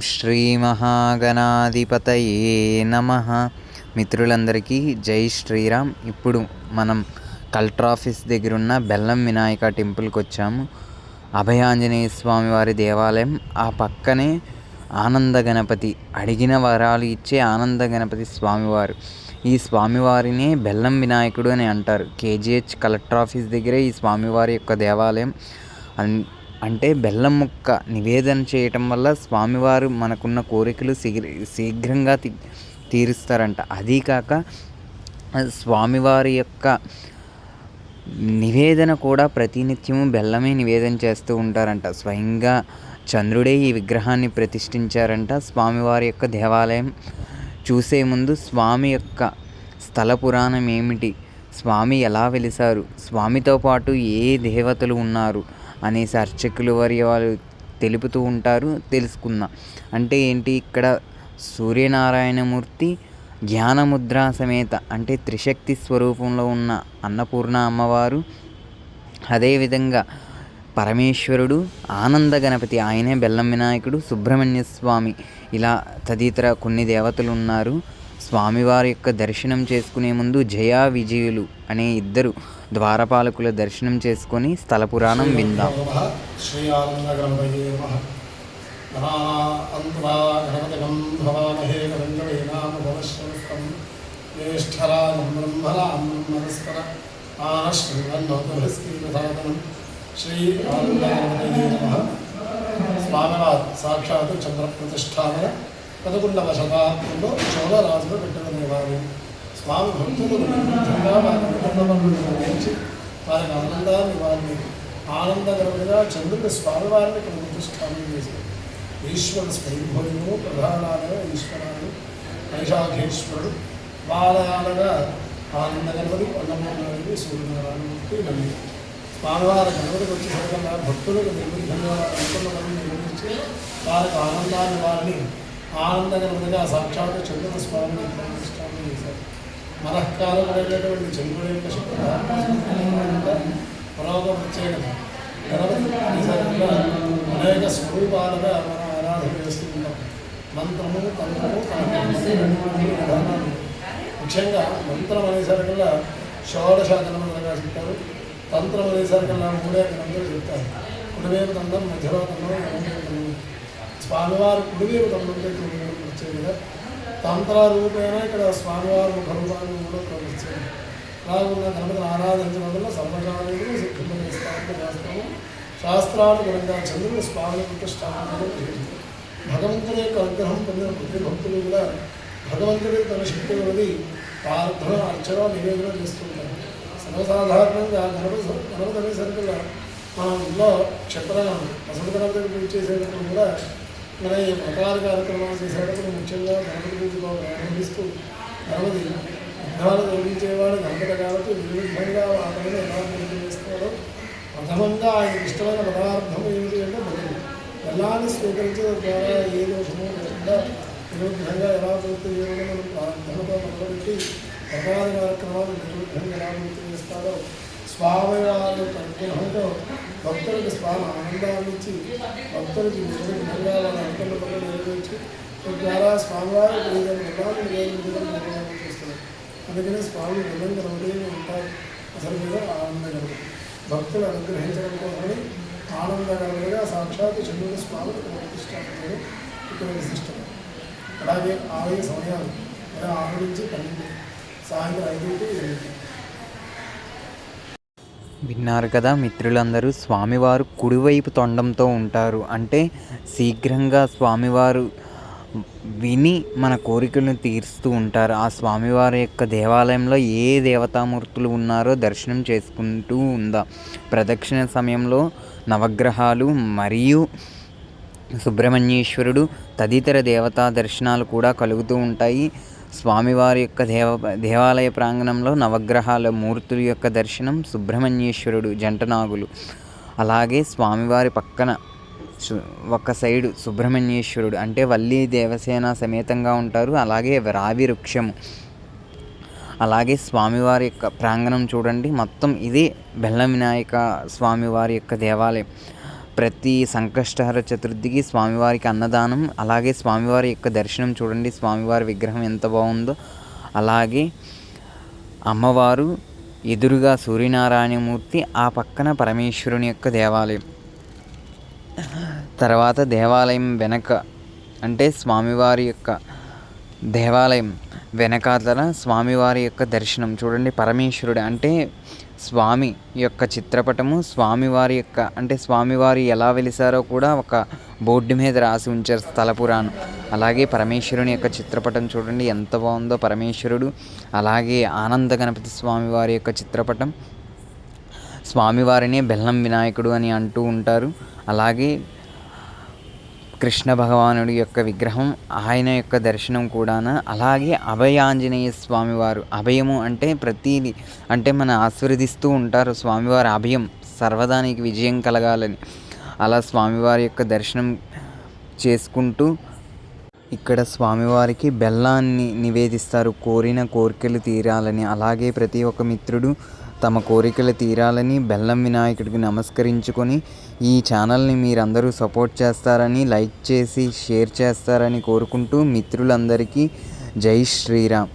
శ్రీమహాగణాధిపతయే నమ. మిత్రులందరికీ జై శ్రీరామ్. ఇప్పుడు మనం కలెక్టర్ ఆఫీస్ దగ్గర ఉన్న బెల్లం వినాయక టెంపుల్కి వచ్చాము అభయాంజనేయ స్వామి వారి దేవాలయం. ఆ పక్కనే ఆనంద గణపతి అడిగిన వరాలు ఇచ్చే ఆనంద గణపతి స్వామివారు. ఈ స్వామివారిని బెల్లం వినాయకుడు అని అంటారు. కేజీహెచ్ కలెక్టర్ ఆఫీస్ దగ్గరే ఈ స్వామివారి యొక్క దేవాలయం. అన్ అంటే బెల్లం ముక్క నివేదన చేయటం వల్ల స్వామివారు మనకున్న కోరికలు శీఘ్ర శీఘ్రంగా తీ తీరుస్తారంట. అదీ కాక స్వామివారి యొక్క నివేదన కూడా ప్రతినిత్యము బెల్లమే నివేదన చేస్తూ ఉంటారంట. స్వయంగా చంద్రుడే ఈ విగ్రహాన్ని ప్రతిష్ఠించారంట. స్వామివారి యొక్క దేవాలయం చూసే ముందు స్వామి యొక్క స్థల పురాణం ఏమిటి? స్వామి ఎలా వెలిసారు? స్వామితో పాటు ఏ దేవతలు ఉన్నారు? అనేసి అర్చకులు వారి వాళ్ళు తెలుపుతూ ఉంటారు తెలుసుకుందాం. అంటే ఏంటి? ఇక్కడ సూర్యనారాయణమూర్తి జ్ఞానముద్ర సమేత అంటే త్రిశక్తి స్వరూపంలో ఉన్న అన్నపూర్ణ అమ్మవారు. అదేవిధంగా పరమేశ్వరుడు ఆనంద గణపతి ఆయనే బెల్లం వినాయకుడు సుబ్రహ్మణ్య స్వామి ఇలా తదితర కొన్ని దేవతలు ఉన్నారు. స్వామివారి యొక్క దర్శనం చేసుకునే ముందు జయా విజయులు అనే ఇద్దరు ద్వారపాలకుల దర్శనం చేసుకొని స్థల పురాణం విందాం శ్రీ ఆనందగణపతి నమ గణాంత్వా గణపతిగం పదకొండవ శతాబ్దంలో చోళరాజులు పెట్టిన దేవాలయం వారి భక్తులు నిజంగా వారి కుటుంబంలో ఆనందాన్ని వారిని ఆనందకరముగా చంద్రుని స్వామివారిని ఇక్కడ చేశారు. ఈశ్వర స్వయంభువులు ప్రధానాలుగా ఈశ్వరాలు వైశాఖేశ్వరుడు బాలయాలగా ఆనందగణపతి అన్నమూర్తి సూర్యనారాయణమూర్తి నమ్మి. స్వామివారి గణపతికి వచ్చేసరికల్లా భక్తులకు నిర్విఘ్నంగా అనుకున్నవారిని నిర్మించి వారికి ఆనందాన్ని వారిని ఆనందగణపతిగా సాక్షాత్ చంద్రుని స్వామిని ప్రతిష్టానం చేశారు. మనఃకాలమైనటువంటి చంద్రుడి యొక్క శక్తి పరోగ ప్రత్యేకత గణపతి అనేక స్వరూపాలుగా మనం ఆరాధన చేస్తున్నాం మంత్రము తంత్రము విధానాలు. ముఖ్యంగా మంత్రం అనేసరికల్లా షోడశ గణమంత్రంగా చెప్తారు. తంత్రం అనేసరికల్లా మూడే గణంతులు చెప్తారు. కుడివేపు తండం మధ్యలో తండం ఎడమవైపు తండం స్వామివారు కుడివేపు తండంతో ప్రత్యేకత. తంత్రరూపేణ ఇక్కడ స్వామివారి ముఖ కూడా ప్రవర్తించారు అలాగున్న గణపతిని ఆరాధించడం వల్ల సర్వకాలంలో సిద్ధమైన స్థాపన చేస్తాము శాస్త్రానుగుణంగా చంద్రుడు స్వామి ప్రతిష్టాపన భగవంతుని యొక్క అనుగ్రహం పొందిన ప్రతి భక్తులు కూడా భగవంతుడి తన శక్తి ఉన్నది ప్రార్థన అర్చన నివేదన చేస్తుంటారు సర్వసాధారణంగా గణపతి గణపతి అనేసరికి మన ఇంట్లో క్షత్ర వసంత గణపతి పూజ చేసేటప్పుడు కూడా మన ఈ ప్రకార కార్యక్రమాలు చేసేటప్పుడు ముఖ్యంగా గణపతి పూజలో ప్రారంభిస్తూ గణపతి విఘ్నాలు తొలగించేవాడు గణపతి కాబట్టి విధంగా ఆ పైన ఎలా పూజ చేస్తాడో ప్రథమంగా ఆయనకి ఇష్టమైన పదార్థం ఏమిటి అంటే బదులు బెల్లాన్ని స్వీకరించడం ద్వారా ఏ దోషమో లేకుండా నిరుద్ధంగా ఎలా పూర్తి చేయడం మనం ప్రార్థనతో మొదలుపెట్టి ప్రకార కార్యక్రమాలు నిరుద్ధంగా ఎలా పూర్తి చేస్తాడో స్వామి వారి అనుగ్రహంతో భక్తులకు స్వామి ఆనందాన్ని ఇచ్చి భక్తులకి నిర్విఘ్నంగా వాళ్ళ అనుకున్న పనులు నెరవేర్చి తద్వారా స్వామివారి ఏదైనా బలాన్ని నివేదించడం నిర్వహణ చేస్తారు. అందుకనే స్వామి నిరంతరం కనబడి ఉంటారు. అసలు మీద ఆనందగలరు భక్తులు అనుగ్రహించడం కోసమని ఆనందకరంగా సాక్షాత్ చంద్రుడు స్వామికి ప్రతిష్టాపన ఇక్కడ విశిష్టం అలాగే ఆలయ సమయాలు ఉదయం ఆరు నుంచి పన్నెండు సాయంత్రం ఐదు టు ఎనిమిది. విన్నారు కదా మిత్రులందరూ స్వామివారు కుడివైపు తొండంతో ఉంటారు. అంటే శీఘ్రంగా స్వామివారు విని మన కోరికలను తీరుస్తూ ఉంటారు. ఆ స్వామివారి యొక్క దేవాలయంలో ఏ దేవతామూర్తులు ఉన్నారో దర్శనం చేసుకుంటూ ఉందా. ప్రదక్షిణ సమయంలో నవగ్రహాలు మరియు సుబ్రహ్మణ్యేశ్వరుడు తదితర దేవతా దర్శనాలు కూడా కలుగుతూ ఉంటాయి. స్వామివారి యొక్క దేవ దేవాలయ ప్రాంగణంలో నవగ్రహాల మూర్తుల యొక్క దర్శనం సుబ్రహ్మణ్యేశ్వరుడు జంటనాగులు. అలాగే స్వామివారి పక్కన ఒక సైడు సుబ్రహ్మణ్యేశ్వరుడు. అంటే వల్లి దేవసేన సమేతంగా ఉంటారు. అలాగే రావి వృక్షము. అలాగే స్వామివారి యొక్క ప్రాంగణం చూడండి. మొత్తం ఇది బెల్లం వినాయక స్వామివారి యొక్క దేవాలయం. ప్రతి సంకష్టహర చతుర్థికి స్వామివారికి అన్నదానం అలాగే స్వామివారి యొక్క దర్శనం చూడండి స్వామివారి విగ్రహం ఎంత బాగుందో. అలాగే అమ్మవారు ఎదురుగా సూర్యనారాయణమూర్తి ఆ పక్కన పరమేశ్వరుని యొక్క దేవాలయం. తర్వాత దేవాలయం వెనక అంటే స్వామివారి యొక్క దేవాలయం వెనకాతల స్వామివారి యొక్క దర్శనం చూడండి పరమేశ్వరుడు అంటే స్వామి యొక్క చిత్రపటము స్వామివారి యొక్క అంటే స్వామివారి ఎలా వెలిసారో కూడా ఒక బోర్డు మీద రాసి ఉంచారు స్థల పురాణం. అలాగే పరమేశ్వరుని యొక్క చిత్రపటం చూడండి ఎంత బాగుందో పరమేశ్వరుడు. అలాగే ఆనంద గణపతి స్వామివారి యొక్క చిత్రపటం. స్వామివారినే బెల్లం వినాయకుడు అని అంటూ ఉంటారు. అలాగే కృష్ణ భగవానుడి యొక్క విగ్రహం ఆయన యొక్క దర్శనం కూడాన. అలాగే అభయ ఆంజనేయ స్వామివారు. అభయము అంటే ప్రతీది అంటే మన ఆశీర్వదిస్తూ ఉంటారు స్వామివారి. అభయం సర్వదానికి విజయం కలగాలని. అలా స్వామివారి యొక్క దర్శనం చేసుకుంటూ ఇక్కడ స్వామివారికి బెల్లాన్ని నివేదిస్తారు. కోరిన కోరికలు తీరాలని. అలాగే ప్రతి ఒక్క మిత్రుడు తమ కోరికలు తీరాలని బెల్లం వినాయకుడికి నమస్కరించుకొని ఈ ఛానల్ని మీరందరూ సపోర్ట్ చేస్తారని లైక్ చేసి షేర్ చేస్తారని కోరుకుంటూ మిత్రులందరికీ జై శ్రీరామ్.